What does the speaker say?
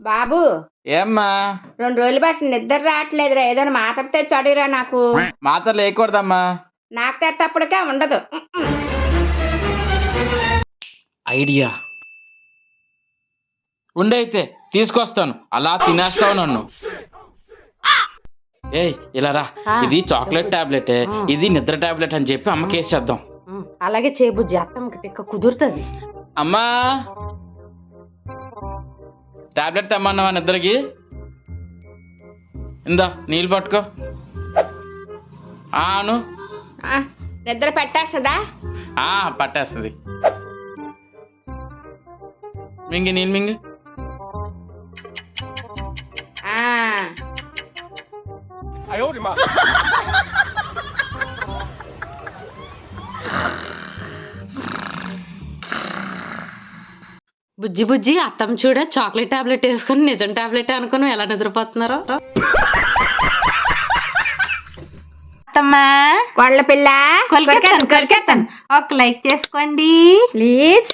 బాబు ఏమ్మా? రెండు రోజులు బట్టి నిద్ర రావట్లేదురా. ఏదైనా మాత్ర తెచ్చి అడిగిరా నాకు. మాత్రలు లేకూడదమ్మా. నాకు తెత్తప్పటికే ఉండదు. ఐడియా. ఉండైతే తీసుకొస్తాను. అలా తినేస్తావు నన్ను. ఏయ్ ఇలా రా. ఇది చాక్లెట్ టాబ్లెట్. ఇది నిద్ర టాబ్లెట్ అని చెప్పి అమ్మకి వేసేద్దాం ఉమ్, అలాగే చేయబుజ్జి అత్తమ్మకి తిక్క కుదురుతుంది. అమ్మా! టాబ్లెట్ తెమ్మన్నావా నిద్రకి? ఇందా నీళ్ళు పట్టుకో. ఆను. నిద్ర పెట్టేస్తుందా? ఆ పట్టేస్తుంది. మింగి నీళ్ళు మింగి. ఆ, బుజ్జి బుజ్జి అత్తమ్మ చూడ చాక్లెట్ టాబ్లెట్ వేసుకొని నిజం టాబ్లెట్ అనుకుని ఎలా నిద్రపోతున్నారో. అత్తమ్మా వాళ్ళ పిల్ల కొలికెత్తాను. కొలికెత్తాను. ఒక లైక్ చేసుకోండి. ప్లీజ్.